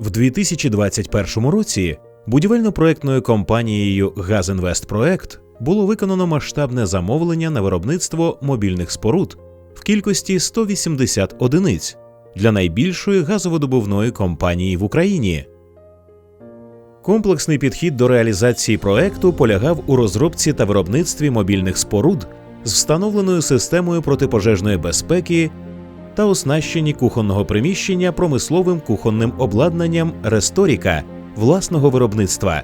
В 2021 році будівельно-проектною компанією «Газінвестпроект» було виконано масштабне замовлення на виробництво мобільних споруд в кількості 180 одиниць для найбільшої газовидобувної компанії в Україні. Комплексний підхід до реалізації проекту полягав у розробці та виробництві мобільних споруд з встановленою системою протипожежної безпеки та оснащенні кухонного приміщення промисловим кухонним обладнанням Ресторіка власного виробництва.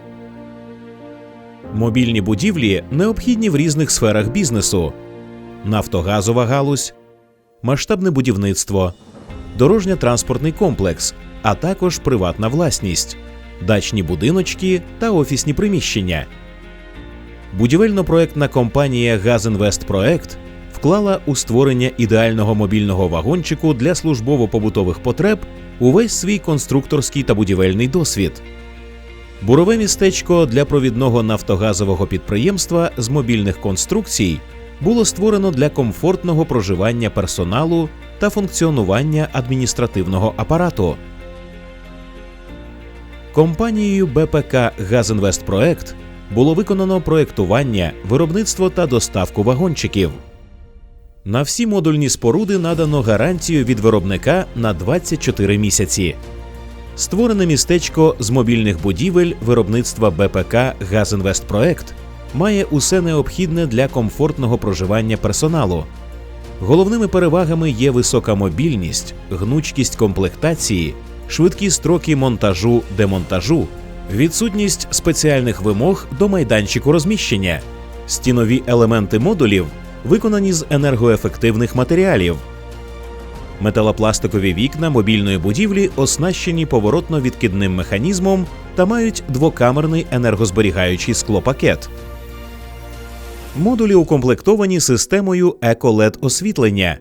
Мобільні будівлі необхідні в різних сферах бізнесу: нафтогазова галузь, масштабне будівництво, дорожньо-транспортний комплекс, а також приватна власність, дачні будиночки та офісні приміщення. Будівельно-проектна компанія «Газінвестпроект» вклала у створення ідеального мобільного вагончику для службово-побутових потреб увесь свій конструкторський та будівельний досвід. Бурове містечко для провідного нафтогазового підприємства з мобільних конструкцій було створено для комфортного проживання персоналу та функціонування адміністративного апарату. Компанією БПК «Газінвестпроект» було виконано проєктування, виробництво та доставку вагончиків. На всі модульні споруди надано гарантію від виробника на 24 місяці. Створене містечко з мобільних будівель виробництва БПК «Газінвестпроект» має усе необхідне для комфортного проживання персоналу. Головними перевагами є висока мобільність, гнучкість комплектації, швидкі строки монтажу демонтажу, відсутність спеціальних вимог до майданчику розміщення, стінові елементи модулів виконані з енергоефективних матеріалів. Металопластикові вікна мобільної будівлі оснащені поворотно-відкидним механізмом та мають двокамерний енергозберігаючий склопакет. Модулі укомплектовані системою EcoLED освітлення,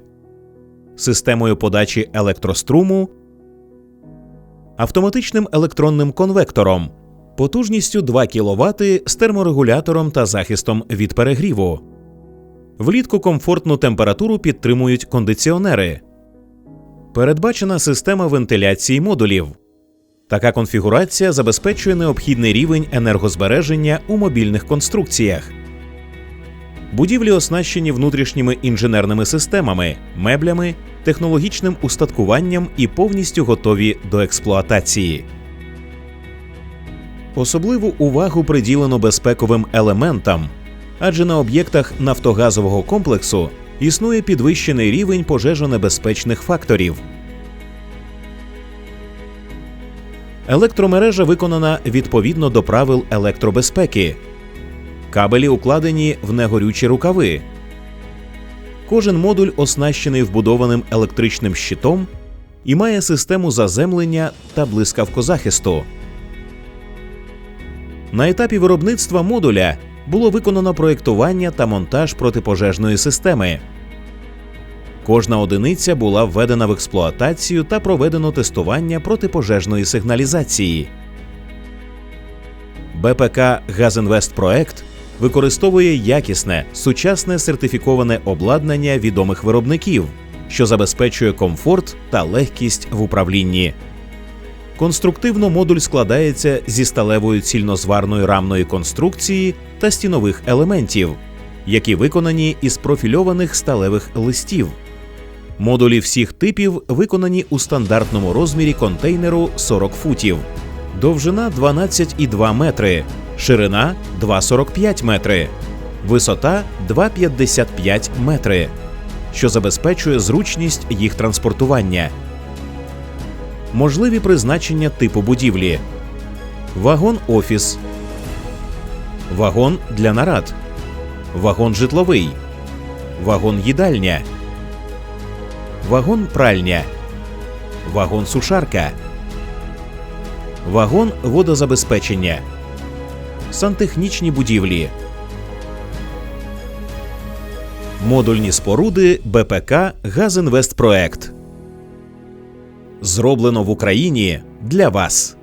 системою подачі електроструму, автоматичним електронним конвектором, потужністю 2 кВт з терморегулятором та захистом від перегріву. Влітку комфортну температуру підтримують кондиціонери. Передбачена система вентиляції модулів. Така конфігурація забезпечує необхідний рівень енергозбереження у мобільних конструкціях. Будівлі оснащені внутрішніми інженерними системами, меблями, технологічним устаткуванням і повністю готові до експлуатації. Особливу увагу приділено безпековим елементам, адже на об'єктах нафтогазового комплексу існує підвищений рівень пожежонебезпечних факторів. Електромережа виконана відповідно до правил електробезпеки. Кабелі укладені в негорючі рукави. Кожен модуль оснащений вбудованим електричним щитом і має систему заземлення та блискавкозахисту. На етапі виробництва модуля було виконано проєктування та монтаж протипожежної системи. Кожна одиниця була введена в експлуатацію та проведено тестування протипожежної сигналізації. БПК «Газінвестпроект» використовує якісне, сучасне сертифіковане обладнання відомих виробників, що забезпечує комфорт та легкість в управлінні. Конструктивно модуль складається зі сталевої цільнозварної рамної конструкції та стінових елементів, які виконані із профільованих сталевих листів. Модулі всіх типів виконані у стандартному розмірі контейнеру 40 футів, довжина 12,2 метри, ширина 2,45 метри, висота 2,55 метри, що забезпечує зручність їх транспортування. Можливі призначення типу будівлі: вагон офіс, вагон для нарад, вагон житловий, вагон їдальня, вагон пральня, вагон сушарка, вагон водозабезпечення, сантехнічні будівлі. Модульні споруди БПК «Газінвестпроект» зроблено в Україні для вас.